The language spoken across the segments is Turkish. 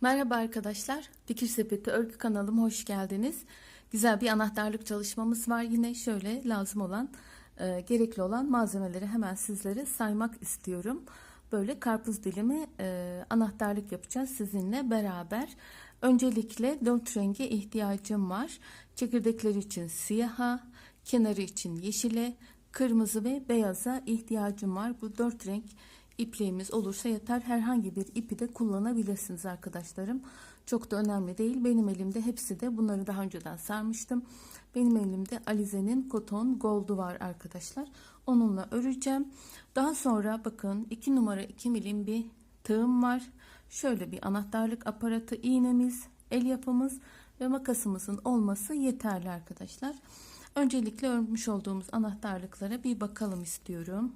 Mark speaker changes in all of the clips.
Speaker 1: Merhaba arkadaşlar. Fikir Sepeti Örgü kanalıma hoş geldiniz. Güzel bir anahtarlık çalışmamız var. Yine şöyle lazım olan, e, gerekli olan malzemeleri hemen sizlere saymak istiyorum. Böyle karpuz dilimi e, anahtarlık yapacağız sizinle beraber. Öncelikle dört renge ihtiyacım var. Çekirdekleri için siyaha, kenarı için yeşile, kırmızı ve beyaza ihtiyacım var. Bu dört renk ipliğimiz olursa yeter. Herhangi bir ipi de kullanabilirsiniz arkadaşlarım. Çok da önemli değil. Benim elimde hepsi de bunları daha önceden sarmıştım. Benim elimde Alize'nin Koton Gold'u var arkadaşlar. Onunla öreceğim. Daha sonra bakın 2 numara 2 milim bir tığım var. Şöyle bir anahtarlık aparatı, iğnemiz, el yapımız ve makasımızın olması yeterli arkadaşlar. Öncelikle örmüş olduğumuz anahtarlıklara bir bakalım istiyorum.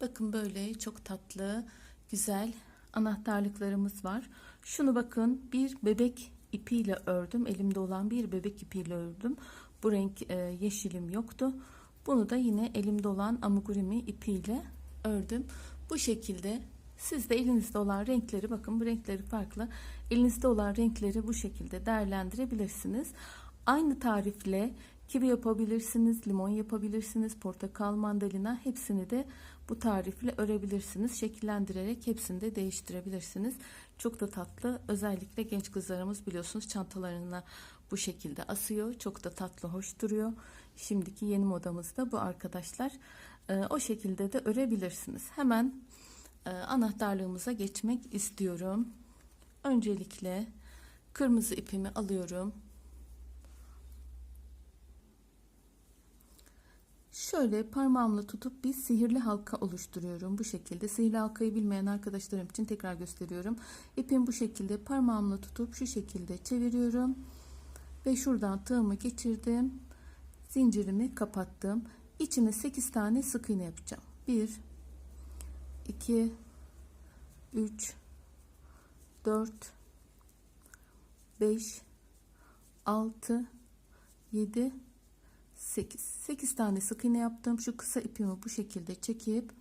Speaker 1: Bakın böyle çok tatlı, güzel anahtarlıklarımız var. Şunu bakın bir bebek ipiyle ördüm. Elimde olan bir bebek ipiyle ördüm. Bu renk e, yeşilim yoktu. Bunu da yine elimde olan amigurumi ipiyle ördüm. Bu şekilde siz de elinizde olan renkleri bakın bu renkleri farklı. Elinizde olan renkleri bu şekilde değerlendirebilirsiniz. Aynı tarifle kivi yapabilirsiniz, limon yapabilirsiniz, portakal, mandalina hepsini de bu tarifle örebilirsiniz. Şekillendirerek hepsini de değiştirebilirsiniz. Çok da tatlı. Özellikle genç kızlarımız biliyorsunuz çantalarına bu şekilde asıyor. Çok da tatlı, hoş duruyor. Şimdiki yeni modamız da bu arkadaşlar. Ee, o şekilde de örebilirsiniz. Hemen e, anahtarlığımıza geçmek istiyorum. Öncelikle kırmızı ipimi alıyorum. Şöyle parmağımla tutup bir sihirli halka oluşturuyorum. Bu şekilde sihirli halkayı bilmeyen arkadaşlarım için tekrar gösteriyorum. İpimi bu şekilde parmağımla tutup şu şekilde çeviriyorum. Ve şuradan tığımı geçirdim. Zincirimi kapattım. İçine 8 tane sık iğne yapacağım. 1 2 3 4 5 6 7 8 8 tane sık iğne yaptım. Şu kısa ipimi bu şekilde çekip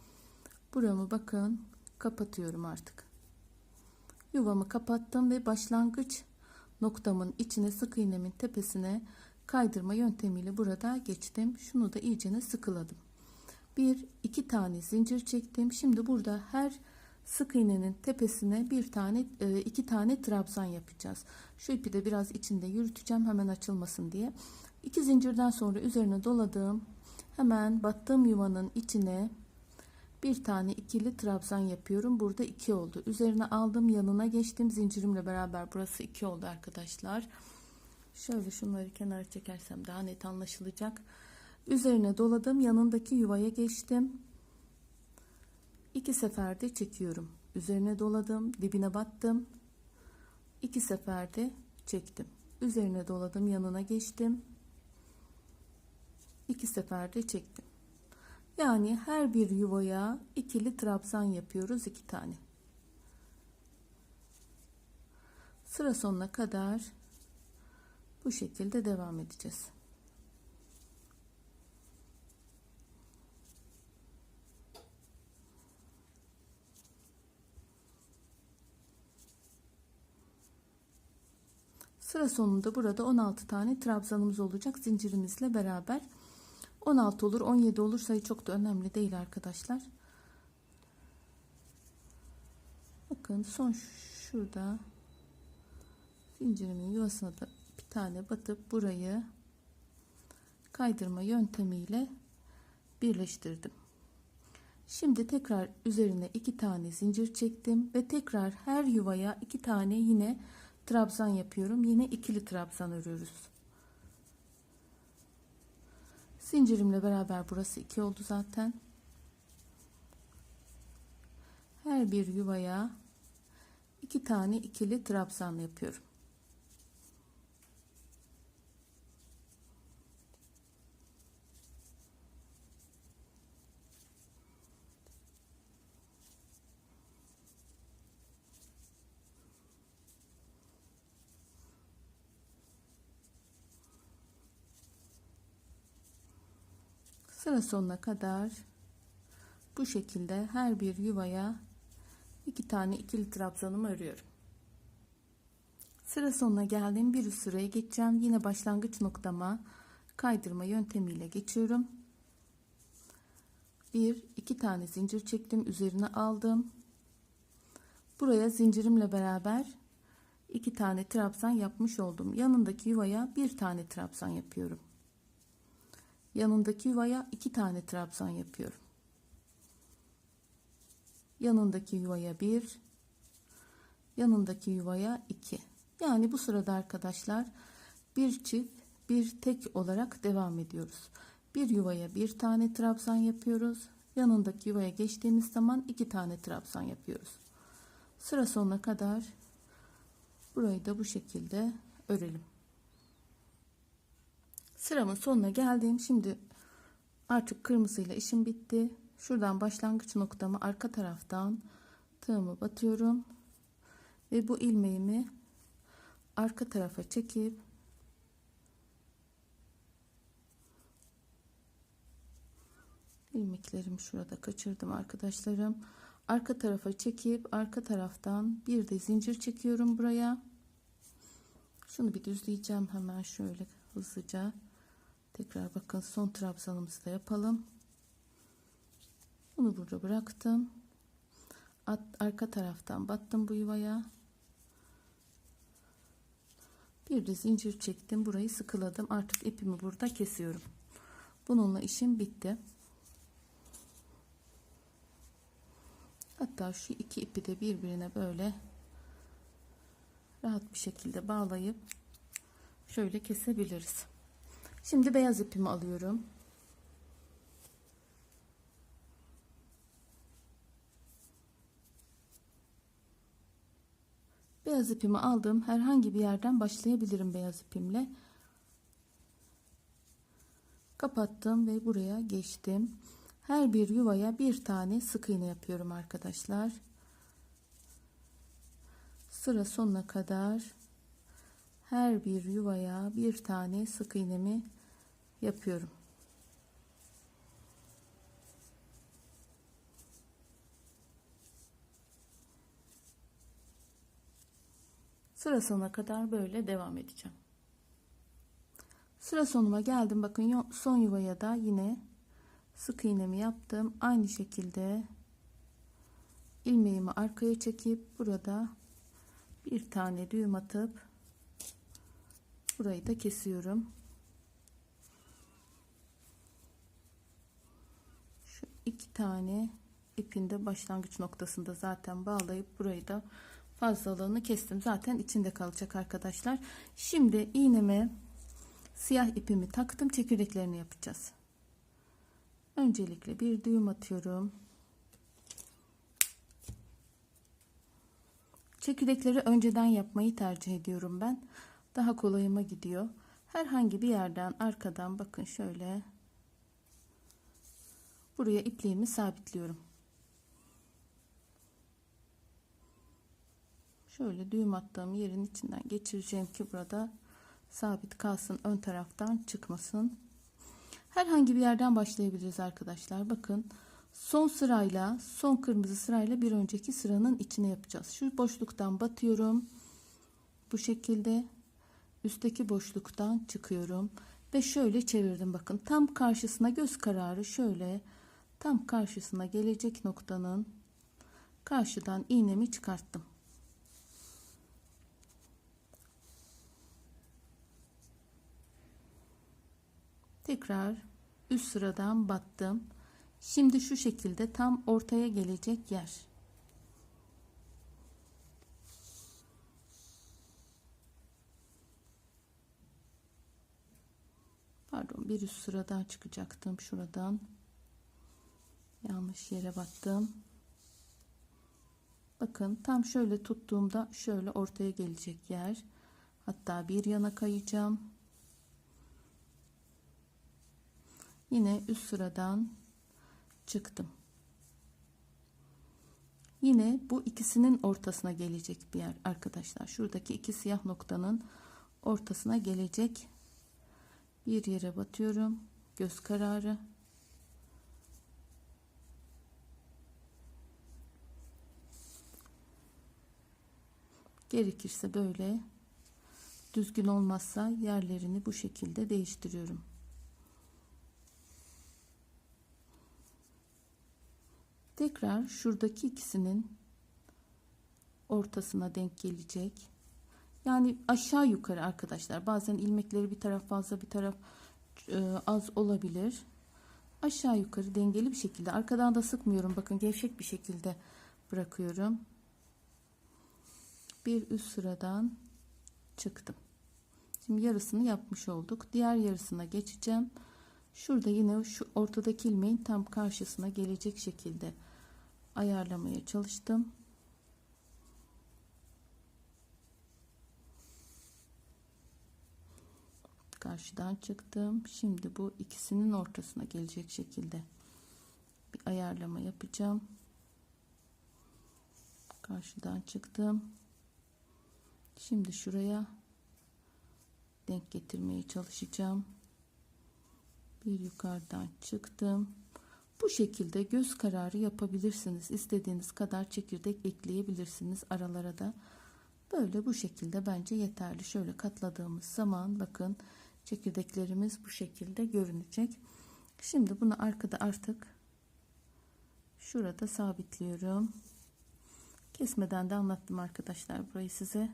Speaker 1: buramı bakın kapatıyorum artık. Yuvamı kapattım ve başlangıç noktamın içine sık iğnemin tepesine kaydırma yöntemiyle burada geçtim. Şunu da iyicene sıkıladım. Bir iki tane zincir çektim. Şimdi burada her sık iğnenin tepesine bir tane e, iki tane trabzan yapacağız. Şu ipi de biraz içinde yürüteceğim hemen açılmasın diye İki zincirden sonra üzerine doladığım hemen battığım yuvanın içine bir tane ikili trabzan yapıyorum. Burada iki oldu. Üzerine aldım yanına geçtim. Zincirimle beraber burası iki oldu arkadaşlar. Şöyle şunları kenara çekersem daha net anlaşılacak. Üzerine doladım. Yanındaki yuvaya geçtim. İki seferde çekiyorum. Üzerine doladım. Dibine battım. İki seferde çektim. Üzerine doladım. Yanına geçtim iki seferde çektim. Yani her bir yuvaya ikili trabzan yapıyoruz iki tane. Sıra sonuna kadar bu şekilde devam edeceğiz. Sıra sonunda burada 16 tane trabzanımız olacak zincirimizle beraber. 16 olur 17 olur sayı çok da önemli değil arkadaşlar. Bakın son şurada zincirimin yuvasına da bir tane batıp burayı kaydırma yöntemiyle birleştirdim. Şimdi tekrar üzerine iki tane zincir çektim ve tekrar her yuvaya iki tane yine trabzan yapıyorum. Yine ikili trabzan örüyoruz. Zincirimle beraber burası iki oldu zaten. Her bir yuvaya iki tane ikili trabzan yapıyorum. Sıra sonuna kadar bu şekilde her bir yuvaya iki tane ikili trabzanımı örüyorum. Sıra sonuna geldim. Bir üst sıraya geçeceğim. Yine başlangıç noktama kaydırma yöntemiyle geçiyorum. Bir, iki tane zincir çektim. Üzerine aldım. Buraya zincirimle beraber iki tane trabzan yapmış oldum. Yanındaki yuvaya bir tane trabzan yapıyorum. Yanındaki yuvaya iki tane trabzan yapıyorum. Yanındaki yuvaya bir, yanındaki yuvaya iki. Yani bu sırada arkadaşlar bir çift bir tek olarak devam ediyoruz. Bir yuvaya bir tane trabzan yapıyoruz. Yanındaki yuvaya geçtiğimiz zaman iki tane trabzan yapıyoruz. Sıra sonuna kadar burayı da bu şekilde örelim. Sıramın sonuna geldim. Şimdi artık kırmızıyla işim bitti. Şuradan başlangıç noktamı arka taraftan tığımı batıyorum. Ve bu ilmeğimi arka tarafa çekip ilmeklerimi şurada kaçırdım arkadaşlarım. Arka tarafa çekip arka taraftan bir de zincir çekiyorum buraya. Şunu bir düzleyeceğim hemen şöyle hızlıca. Tekrar bakın son trabzanımızı da yapalım. Bunu burada bıraktım. At, arka taraftan battım bu yuvaya. Bir de zincir çektim. Burayı sıkıladım. Artık ipimi burada kesiyorum. Bununla işim bitti. Hatta şu iki ipi de birbirine böyle rahat bir şekilde bağlayıp şöyle kesebiliriz. Şimdi beyaz ipimi alıyorum. Beyaz ipimi aldım. Herhangi bir yerden başlayabilirim beyaz ipimle. Kapattım ve buraya geçtim. Her bir yuvaya bir tane sık iğne yapıyorum arkadaşlar. Sıra sonuna kadar her bir yuvaya bir tane sık iğnemi yapıyorum. Sıra sonuna kadar böyle devam edeceğim. Sıra sonuma geldim. Bakın son yuvaya da yine sık iğnemi yaptım. Aynı şekilde ilmeğimi arkaya çekip burada bir tane düğüm atıp burayı da kesiyorum. Şu iki tane ipin de başlangıç noktasında zaten bağlayıp burayı da fazlalığını kestim. Zaten içinde kalacak arkadaşlar. Şimdi iğneme siyah ipimi taktım. Çekirdeklerini yapacağız. Öncelikle bir düğüm atıyorum. Çekirdekleri önceden yapmayı tercih ediyorum ben. Daha kolayıma gidiyor. Herhangi bir yerden arkadan bakın şöyle buraya ipliğimi sabitliyorum. Şöyle düğüm attığım yerin içinden geçireceğim ki burada sabit kalsın ön taraftan çıkmasın. Herhangi bir yerden başlayabiliriz arkadaşlar. Bakın son sırayla son kırmızı sırayla bir önceki sıranın içine yapacağız. Şu boşluktan batıyorum. Bu şekilde üstteki boşluktan çıkıyorum ve şöyle çevirdim bakın tam karşısına göz kararı şöyle tam karşısına gelecek noktanın karşıdan iğnemi çıkarttım. Tekrar üst sıradan battım. Şimdi şu şekilde tam ortaya gelecek yer. Pardon bir üst sıradan çıkacaktım şuradan. Yanlış yere battım. Bakın tam şöyle tuttuğumda şöyle ortaya gelecek yer. Hatta bir yana kayacağım. Yine üst sıradan çıktım. Yine bu ikisinin ortasına gelecek bir yer arkadaşlar. Şuradaki iki siyah noktanın ortasına gelecek bir yere batıyorum. Göz kararı. Gerekirse böyle düzgün olmazsa yerlerini bu şekilde değiştiriyorum. Tekrar şuradaki ikisinin ortasına denk gelecek. Yani aşağı yukarı arkadaşlar. Bazen ilmekleri bir taraf fazla bir taraf e, az olabilir. Aşağı yukarı dengeli bir şekilde. Arkadan da sıkmıyorum. Bakın gevşek bir şekilde bırakıyorum. Bir üst sıradan çıktım. Şimdi yarısını yapmış olduk. Diğer yarısına geçeceğim. Şurada yine şu ortadaki ilmeğin tam karşısına gelecek şekilde ayarlamaya çalıştım. Karşıdan çıktım. Şimdi bu ikisinin ortasına gelecek şekilde bir ayarlama yapacağım. Karşıdan çıktım. Şimdi şuraya denk getirmeye çalışacağım. Bir yukarıdan çıktım. Bu şekilde göz kararı yapabilirsiniz. İstediğiniz kadar çekirdek ekleyebilirsiniz aralara da. Böyle bu şekilde bence yeterli. Şöyle katladığımız zaman bakın çekirdeklerimiz bu şekilde görünecek. Şimdi bunu arkada artık şurada sabitliyorum. Kesmeden de anlattım arkadaşlar burayı size.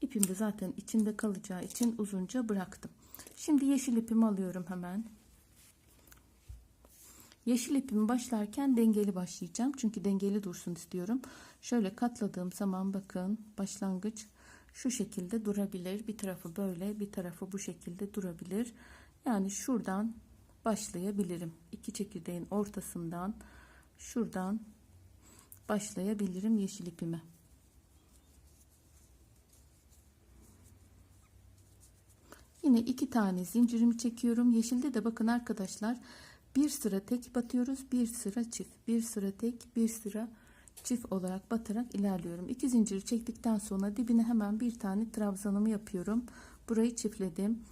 Speaker 1: İpim de zaten içinde kalacağı için uzunca bıraktım. Şimdi yeşil ipimi alıyorum hemen. Yeşil ipimi başlarken dengeli başlayacağım. Çünkü dengeli dursun istiyorum. Şöyle katladığım zaman bakın başlangıç şu şekilde durabilir. Bir tarafı böyle bir tarafı bu şekilde durabilir. Yani şuradan başlayabilirim. İki çekirdeğin ortasından şuradan başlayabilirim yeşil ipime. Yine iki tane zincirimi çekiyorum. Yeşilde de bakın arkadaşlar bir sıra tek batıyoruz. Bir sıra çift. Bir sıra tek. Bir sıra çift olarak batarak ilerliyorum. İki zinciri çektikten sonra dibine hemen bir tane trabzanımı yapıyorum. Burayı çiftledim.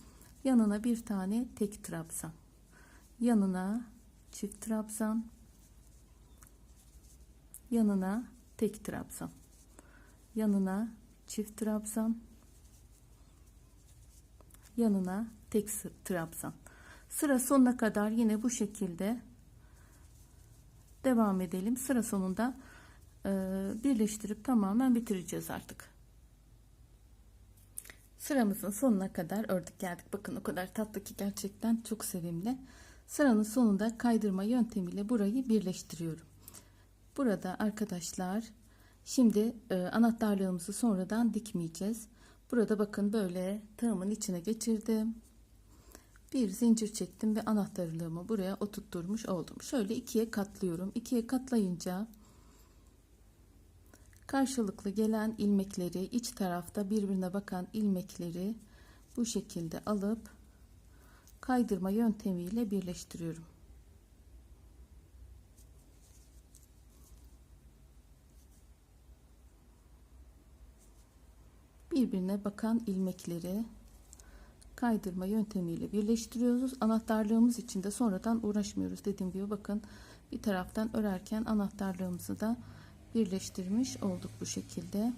Speaker 1: Yanına bir tane tek trabzan. Yanına çift trabzan. Yanına tek trabzan. Yanına çift trabzan yanına tek trabzan. Sıra sonuna kadar yine bu şekilde devam edelim. Sıra sonunda birleştirip tamamen bitireceğiz artık. Sıramızın sonuna kadar ördük geldik. Bakın o kadar tatlı ki gerçekten çok sevimli. Sıranın sonunda kaydırma yöntemiyle burayı birleştiriyorum. Burada arkadaşlar şimdi e, anahtarlığımızı sonradan dikmeyeceğiz. Burada bakın böyle tığımın içine geçirdim. Bir zincir çektim ve anahtarlığımı buraya oturtturmuş oldum. Şöyle ikiye katlıyorum. İkiye katlayınca karşılıklı gelen ilmekleri iç tarafta birbirine bakan ilmekleri bu şekilde alıp kaydırma yöntemiyle birleştiriyorum. birbirine bakan ilmekleri kaydırma yöntemiyle birleştiriyoruz. Anahtarlığımız için de sonradan uğraşmıyoruz. Dediğim gibi bakın bir taraftan örerken anahtarlığımızı da birleştirmiş olduk bu şekilde.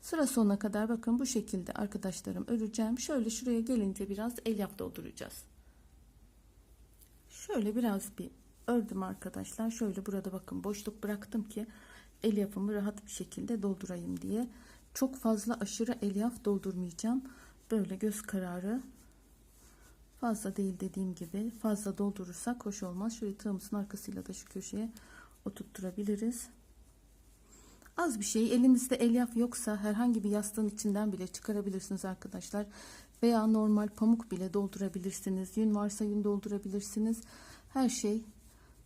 Speaker 1: Sıra sonuna kadar bakın bu şekilde arkadaşlarım öreceğim. Şöyle şuraya gelince biraz elyaf dolduracağız. Şöyle biraz bir ördüm arkadaşlar. Şöyle burada bakın boşluk bıraktım ki elyafımı rahat bir şekilde doldurayım diye. Çok fazla aşırı elyaf doldurmayacağım. Böyle göz kararı fazla değil dediğim gibi. Fazla doldurursak hoş olmaz. Şöyle tığımızın arkasıyla da şu köşeye oturtturabiliriz. Az bir şey elinizde elyaf yoksa herhangi bir yastığın içinden bile çıkarabilirsiniz arkadaşlar. Veya normal pamuk bile doldurabilirsiniz. Yün varsa yün doldurabilirsiniz. Her şey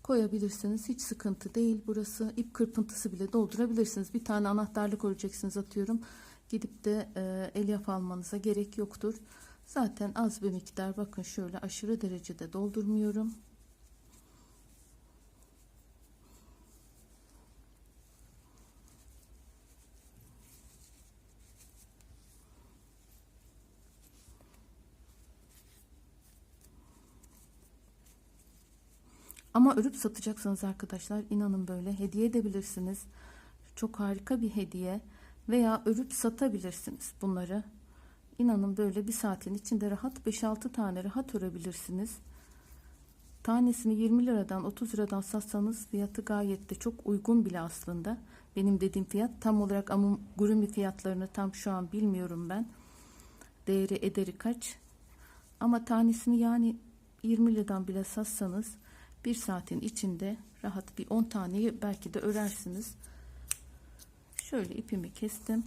Speaker 1: koyabilirsiniz. Hiç sıkıntı değil. Burası ip kırpıntısı bile doldurabilirsiniz. Bir tane anahtarlık öreceksiniz atıyorum. Gidip de e, elyaf almanıza gerek yoktur. Zaten az bir miktar bakın şöyle aşırı derecede doldurmuyorum. Ama örüp satacaksınız arkadaşlar. İnanın böyle hediye edebilirsiniz. Çok harika bir hediye. Veya örüp satabilirsiniz bunları. İnanın böyle bir saatin içinde rahat 5-6 tane rahat örebilirsiniz. Tanesini 20 liradan 30 liradan satsanız fiyatı gayet de çok uygun bile aslında. Benim dediğim fiyat tam olarak amigurumi fiyatlarını tam şu an bilmiyorum ben. Değeri ederi kaç. Ama tanesini yani 20 liradan bile satsanız bir saatin içinde rahat bir 10 taneyi belki de örersiniz. Şöyle ipimi kestim.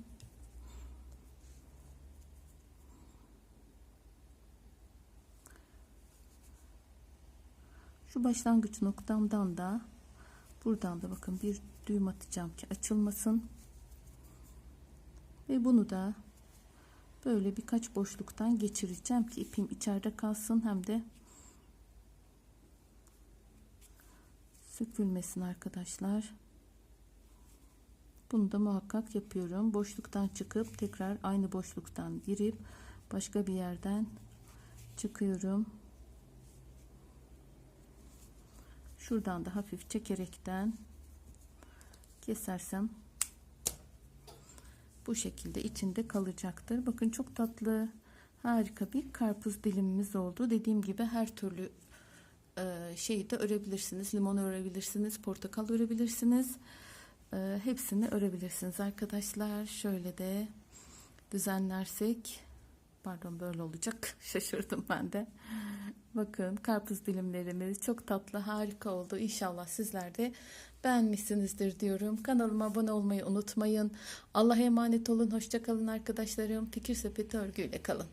Speaker 1: Şu başlangıç noktamdan da buradan da bakın bir düğüm atacağım ki açılmasın. Ve bunu da böyle birkaç boşluktan geçireceğim ki ipim içeride kalsın hem de sökülmesin arkadaşlar. Bunu da muhakkak yapıyorum. Boşluktan çıkıp tekrar aynı boşluktan girip başka bir yerden çıkıyorum. Şuradan da hafif çekerekten kesersem bu şekilde içinde kalacaktır. Bakın çok tatlı, harika bir karpuz dilimimiz oldu. Dediğim gibi her türlü e, şeyi de örebilirsiniz. Limon örebilirsiniz, portakal örebilirsiniz. E, hepsini örebilirsiniz arkadaşlar. Şöyle de düzenlersek pardon böyle olacak. Şaşırdım ben de. Bakın karpuz dilimlerimiz çok tatlı harika oldu. İnşallah sizler de beğenmişsinizdir diyorum. Kanalıma abone olmayı unutmayın. Allah'a emanet olun. Hoşçakalın arkadaşlarım. Fikir sepeti örgüyle kalın.